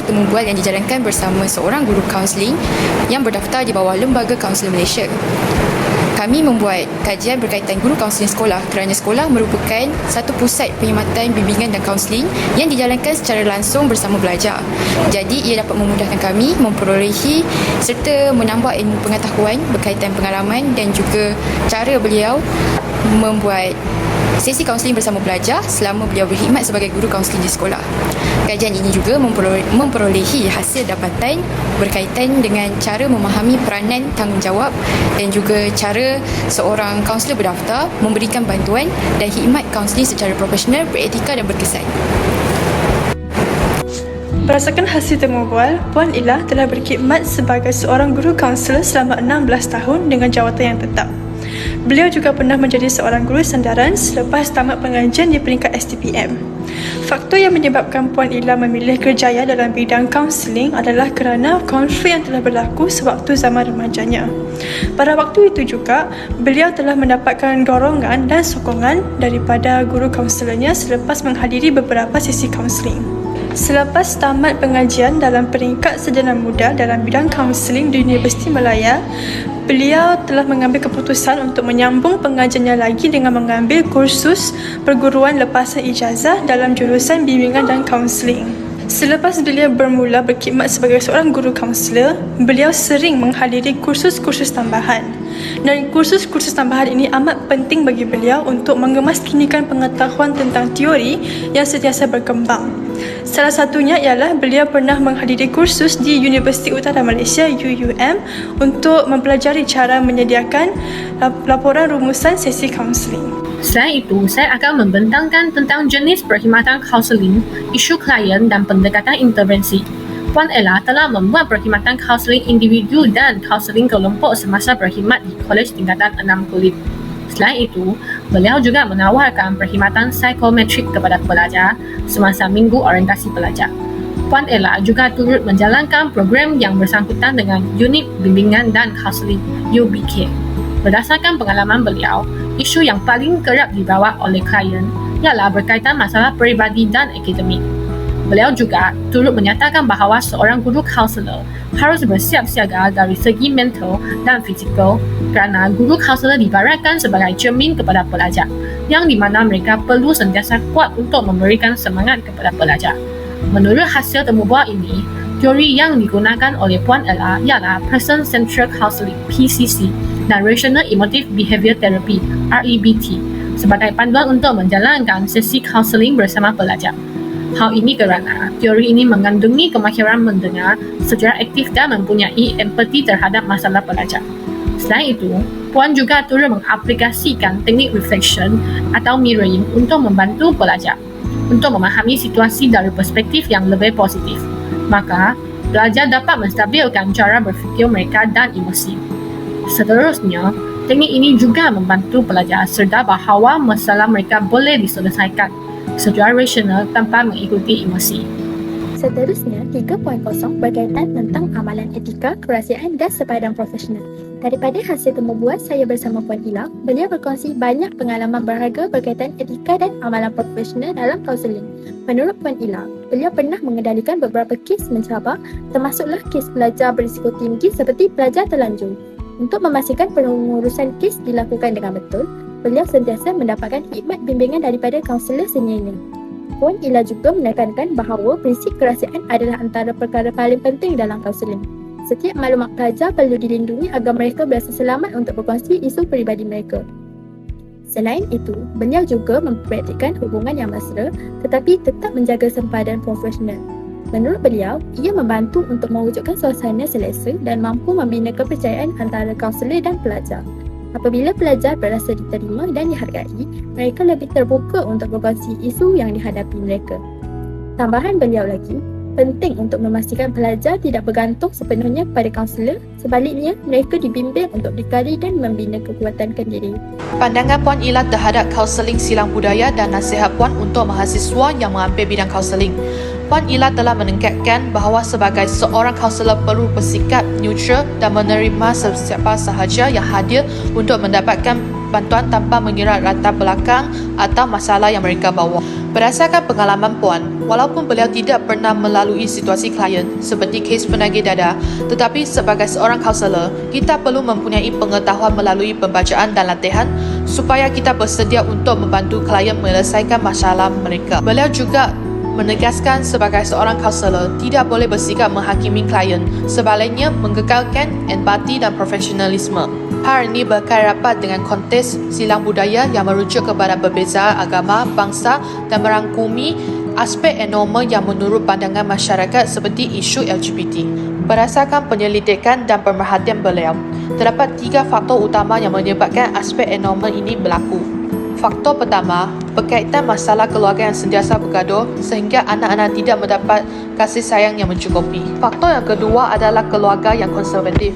temu bual yang dijalankan bersama seorang guru kaunseling yang berdaftar di bawah Lembaga Kaunseling Malaysia. Kami membuat kajian berkaitan guru kaunseling sekolah kerana sekolah merupakan satu pusat perkhidmatan bimbingan dan kaunseling yang dijalankan secara langsung bersama pelajar. Jadi ia dapat memudahkan kami memperolehi serta menambah ilmu pengetahuan berkaitan pengalaman dan juga cara beliau membuat sesi kaunseling bersama pelajar selama beliau berkhidmat sebagai guru kaunseling di sekolah. Kajian ini juga memperolehi hasil dapatan berkaitan dengan cara memahami peranan tanggungjawab dan juga cara seorang kaunselor berdaftar memberikan bantuan dan khidmat kaunseling secara profesional, beretika dan berkesan. Berdasarkan hasil temu bual, Puan Ila telah berkhidmat sebagai seorang guru kaunselor selama 16 tahun dengan jawatan yang tetap. Beliau juga pernah menjadi seorang guru sandaran selepas tamat pengajian di peringkat STPM. Faktor yang menyebabkan Puan Ila memilih kerjaya dalam bidang kaunseling adalah kerana konflik yang telah berlaku sewaktu zaman remajanya. Pada waktu itu juga, beliau telah mendapatkan dorongan dan sokongan daripada guru kaunselornya selepas menghadiri beberapa sesi kaunseling. Selepas tamat pengajian dalam peringkat sarjana muda dalam bidang kaunseling di Universiti Malaya, beliau telah mengambil keputusan untuk menyambung pengajiannya lagi dengan mengambil kursus perguruan lepasan ijazah dalam jurusan bimbingan dan kaunseling. Selepas beliau bermula berkhidmat sebagai seorang guru kaunselor, beliau sering menghadiri kursus-kursus tambahan. Dan kursus-kursus tambahan ini amat penting bagi beliau untuk mengemaskinikan pengetahuan tentang teori yang sentiasa berkembang. Salah satunya ialah beliau pernah menghadiri kursus di Universiti Utara Malaysia UUM untuk mempelajari cara menyediakan laporan rumusan sesi kaunseling. Selain itu, saya akan membentangkan tentang jenis perkhidmatan kaunseling, isu klien dan pendekatan intervensi. Puan Ella telah membuat perkhidmatan kaunseling individu dan kaunseling kelompok semasa berkhidmat di Kolej Tingkatan 6 Kulit. Selain itu, beliau juga menawarkan perkhidmatan psikometrik kepada pelajar semasa minggu orientasi pelajar. Puan Ella juga turut menjalankan program yang bersangkutan dengan unit bimbingan dan kaunseling UBK. Berdasarkan pengalaman beliau, isu yang paling kerap dibawa oleh klien ialah berkaitan masalah peribadi dan akademik. Beliau juga turut menyatakan bahawa seorang guru kaunselor harus bersiap siaga dari segi mental dan fizikal kerana guru kaunselor dibaratkan sebagai cermin kepada pelajar yang di mana mereka perlu sentiasa kuat untuk memberikan semangat kepada pelajar. Menurut hasil temu bual ini, teori yang digunakan oleh Puan Ella ialah Person Central Counseling PCC dan Rational Emotive Behavior Therapy REBT sebagai panduan untuk menjalankan sesi kaunseling bersama pelajar. Hal ini kerana teori ini mengandungi kemahiran mendengar secara aktif dan mempunyai empati terhadap masalah pelajar. Selain itu, Puan juga turut mengaplikasikan teknik reflection atau mirroring untuk membantu pelajar untuk memahami situasi dari perspektif yang lebih positif. Maka, pelajar dapat menstabilkan cara berfikir mereka dan emosi. Seterusnya, teknik ini juga membantu pelajar sedar bahawa masalah mereka boleh diselesaikan secara rasional tanpa mengikuti emosi. Seterusnya, 3.0 berkaitan tentang amalan etika, kerahsiaan dan sepadan profesional. Daripada hasil temu buat saya bersama Puan Ila, beliau berkongsi banyak pengalaman berharga berkaitan etika dan amalan profesional dalam kaunseling. Menurut Puan Ila, beliau pernah mengendalikan beberapa kes mencabar termasuklah kes pelajar berisiko tinggi seperti pelajar terlanjur. Untuk memastikan pengurusan kes dilakukan dengan betul, beliau sentiasa mendapatkan khidmat bimbingan daripada kaunselor seniornya. Puan Ila juga menekankan bahawa prinsip kerahsiaan adalah antara perkara paling penting dalam kaunseling. Setiap maklumat pelajar perlu dilindungi agar mereka berasa selamat untuk berkongsi isu peribadi mereka. Selain itu, beliau juga mempraktikkan hubungan yang mesra tetapi tetap menjaga sempadan profesional. Menurut beliau, ia membantu untuk mewujudkan suasana selesa dan mampu membina kepercayaan antara kaunselor dan pelajar. Apabila pelajar berasa diterima dan dihargai, mereka lebih terbuka untuk berkongsi isu yang dihadapi mereka. Tambahan beliau lagi, penting untuk memastikan pelajar tidak bergantung sepenuhnya kepada kaunselor, sebaliknya mereka dibimbing untuk dikali dan membina kekuatan diri. Pandangan Puan Ila terhadap kaunseling silang budaya dan nasihat Puan untuk mahasiswa yang mengambil bidang kaunseling. Puan Ila telah menengkatkan bahawa sebagai seorang kaunselor perlu bersikap neutral dan menerima sesiapa sahaja yang hadir untuk mendapatkan bantuan tanpa mengira latar belakang atau masalah yang mereka bawa. Berdasarkan pengalaman Puan, walaupun beliau tidak pernah melalui situasi klien seperti kes penagih dada, tetapi sebagai seorang kaunselor, kita perlu mempunyai pengetahuan melalui pembacaan dan latihan supaya kita bersedia untuk membantu klien menyelesaikan masalah mereka. Beliau juga menegaskan sebagai seorang kaunselor tidak boleh bersikap menghakimi klien, sebaliknya menggegalkan empati dan profesionalisme. Hal ini berkait rapat dengan konteks silang budaya yang merujuk kepada perbezaan agama, bangsa dan merangkumi aspek abnormal yang menurut pandangan masyarakat seperti isu LGBT. Berdasarkan penyelidikan dan pemerhatian beliau, terdapat tiga faktor utama yang menyebabkan aspek abnormal ini berlaku. Faktor pertama, berkaitan masalah keluarga yang sentiasa bergaduh sehingga anak-anak tidak mendapat kasih sayang yang mencukupi. Faktor yang kedua adalah keluarga yang konservatif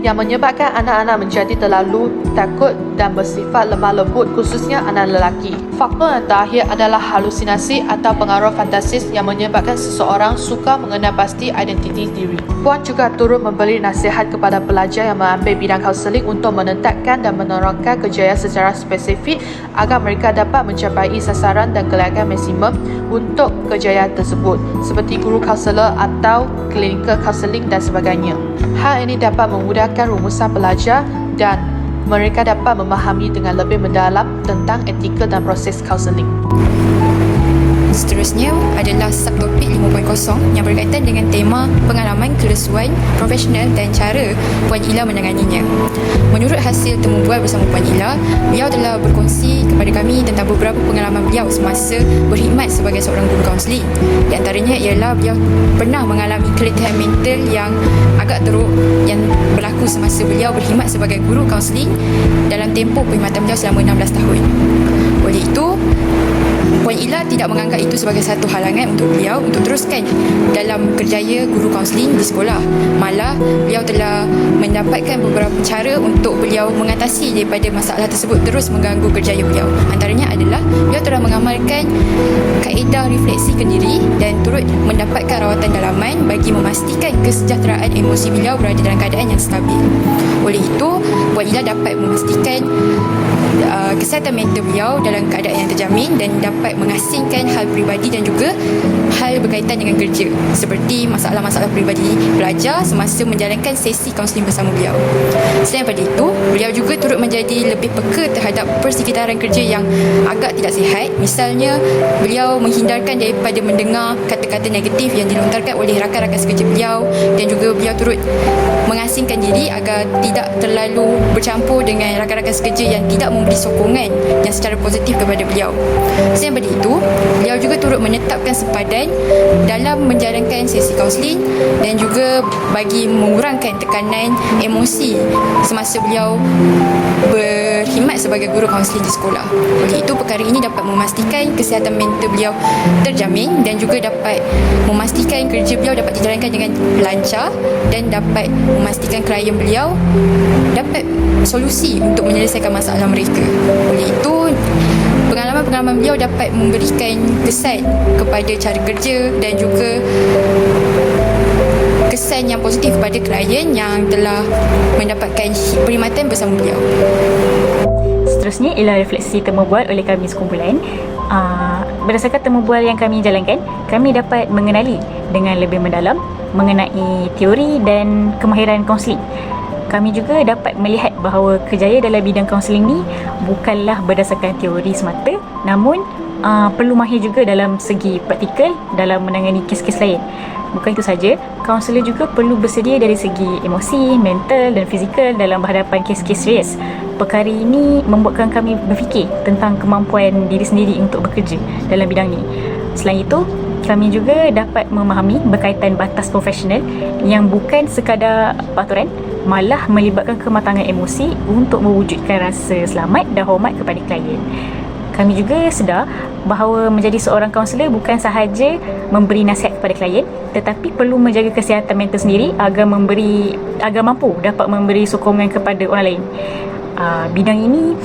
yang menyebabkan anak-anak menjadi terlalu takut dan bersifat lemah lembut khususnya anak lelaki. Faktor yang terakhir adalah halusinasi atau pengaruh fantasis yang menyebabkan seseorang suka mengenal pasti identiti diri. Puan juga turut memberi nasihat kepada pelajar yang mengambil bidang kaunseling untuk menetapkan dan menerangkan kejayaan secara spesifik agar mereka dapat mencapai sasaran dan kelayakan maksimum untuk kejayaan tersebut seperti guru kaunselor atau clinical counselling dan sebagainya. Hal ini dapat memudahkan rumusan pelajar dan mereka dapat memahami dengan lebih mendalam tentang etika dan proses kaunseling. Seterusnya adalah subtopik 5.0 yang berkaitan dengan tema pengalaman kelesuan profesional dan cara Puan Ila menanganinya. Menurut hasil temu bual bersama Puan Ila, beliau telah berkongsi kepada kami tentang beberapa pengalaman beliau semasa berkhidmat sebagai seorang guru kaunseling. Di antaranya ialah beliau pernah mengalami keletihan mental yang agak teruk yang berlaku semasa beliau berkhidmat sebagai guru kaunseling dalam tempoh perkhidmatan beliau selama 16 tahun. Oleh itu, Puan Ila tidak menganggap itu sebagai satu halangan untuk beliau untuk teruskan dalam kerjaya guru kaunseling di sekolah. Malah, beliau telah mendapatkan beberapa cara untuk beliau mengatasi daripada masalah tersebut terus mengganggu kerjaya beliau. Antaranya adalah beliau telah mengamalkan kaedah refleksi kendiri dan turut mendapatkan rawatan dalaman bagi memastikan kesejahteraan emosi beliau berada dalam keadaan yang stabil. Oleh itu, Puan Ila dapat memastikan uh, kesihatan mental beliau dalam keadaan yang terjamin dan dapat mengasingkan hal peribadi dan juga hal berkaitan dengan kerja seperti masalah-masalah peribadi pelajar semasa menjalankan sesi kaunseling bersama beliau. Selain daripada itu, beliau juga turut menjadi lebih peka terhadap persekitaran kerja yang agak tidak sihat. Misalnya, beliau menghindarkan daripada mendengar kata-kata negatif yang dilontarkan oleh rakan-rakan sekerja beliau dan juga beliau turut mengasingkan diri agar tidak terlalu bercampur dengan rakan-rakan sekerja yang tidak memberi sokongan yang secara positif kepada beliau. Selain daripada itu, beliau juga turut menetapkan sempadan dalam menjalankan sesi kaunseling dan juga bagi mengurangkan tekanan emosi semasa beliau berkhidmat sebagai guru kaunseling di sekolah. Oleh itu, perkara ini dapat memastikan kesihatan mental beliau terjamin dan juga dapat memastikan kerja beliau dapat dijalankan dengan lancar dan dapat memastikan klien beliau dapat solusi untuk menyelesaikan masalah mereka. Oleh itu, pengalaman-pengalaman beliau dapat memberikan kesan kepada cara kerja dan juga kesan yang positif kepada klien yang telah mendapatkan perkhidmatan bersama beliau. Seterusnya ialah refleksi temu bual oleh kami sekumpulan. Uh, berdasarkan temu bual yang kami jalankan, kami dapat mengenali dengan lebih mendalam mengenai teori dan kemahiran kaunseling. Kami juga dapat melihat bahawa kerjaya dalam bidang kaunseling ni bukanlah berdasarkan teori semata, namun uh, perlu mahir juga dalam segi praktikal dalam menangani kes-kes lain. Bukan itu saja, kaunselor juga perlu bersedia dari segi emosi, mental dan fizikal dalam berhadapan kes-kes serius. Perkara ini membuatkan kami berfikir tentang kemampuan diri sendiri untuk bekerja dalam bidang ini. Selain itu, kami juga dapat memahami berkaitan batas profesional yang bukan sekadar peraturan malah melibatkan kematangan emosi untuk mewujudkan rasa selamat dan hormat kepada klien. Kami juga sedar bahawa menjadi seorang kaunselor bukan sahaja memberi nasihat kepada klien tetapi perlu menjaga kesihatan mental sendiri agar memberi agar mampu dapat memberi sokongan kepada orang lain. Uh, bidang ini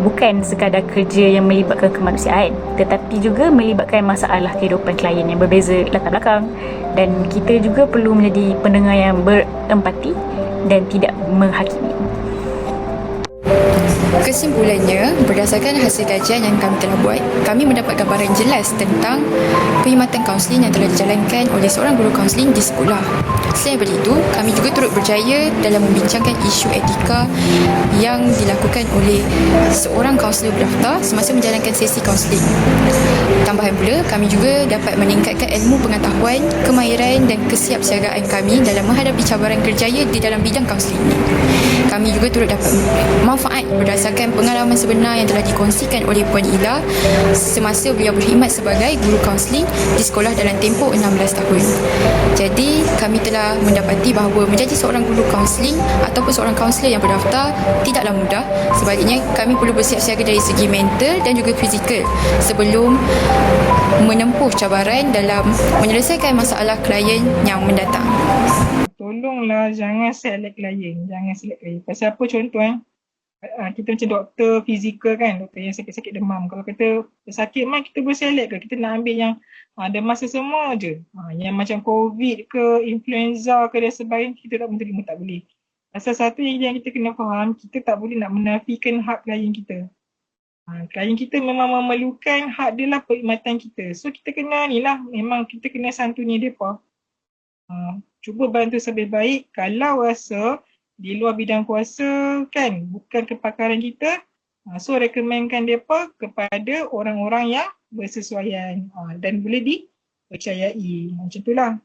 bukan sekadar kerja yang melibatkan kemanusiaan tetapi juga melibatkan masalah kehidupan klien yang berbeza latar belakang dan kita juga perlu menjadi pendengar yang berempati dan tidak menghakimi. Kesimpulannya, berdasarkan hasil kajian yang kami telah buat, kami mendapat gambaran jelas tentang perkhidmatan kaunseling yang telah dijalankan oleh seorang guru kaunseling di sekolah. Selain daripada itu, kami juga turut berjaya dalam membincangkan isu etika yang dilakukan oleh seorang kaunselor berdaftar semasa menjalankan sesi kaunseling. Tambahan pula, kami juga dapat meningkatkan ilmu pengetahuan, kemahiran dan kesiapsiagaan kami dalam menghadapi cabaran kerjaya di dalam bidang kaunseling. Kami juga turut dapat manfaat berdasarkan pengalaman sebenar yang telah dikongsikan oleh Puan Ila semasa beliau berkhidmat sebagai guru kaunseling di sekolah dalam tempoh 16 tahun. Jadi, kami telah mendapati bahawa menjadi seorang guru kaunseling ataupun seorang kaunselor yang berdaftar tidaklah mudah. Sebaliknya, kami perlu bersiap siaga dari segi mental dan juga fizikal sebelum menempuh cabaran dalam menyelesaikan masalah klien yang mendatang. tolonglah jangan select klien. Jangan select klien. Pasal apa contoh eh? Uh, kita macam doktor fizikal kan, doktor yang sakit-sakit demam. Kalau kita sakit mah kita boleh select ke? Kita nak ambil yang uh, ada masa semua je. Uh, yang macam covid ke, influenza ke dan sebagainya, kita tak boleh terima, tak boleh. Pasal satu yang kita kena faham, kita tak boleh nak menafikan hak klien kita. Uh, klien kita memang memerlukan hak dia lah perkhidmatan kita. So kita kena ni lah, memang kita kena santuni mereka. Uh, cuba bantu sebaik-baik kalau rasa di luar bidang kuasa kan bukan kepakaran kita uh, so rekomenkan depa kepada orang-orang yang bersesuaian. Uh, dan boleh dipercayai. Macam itulah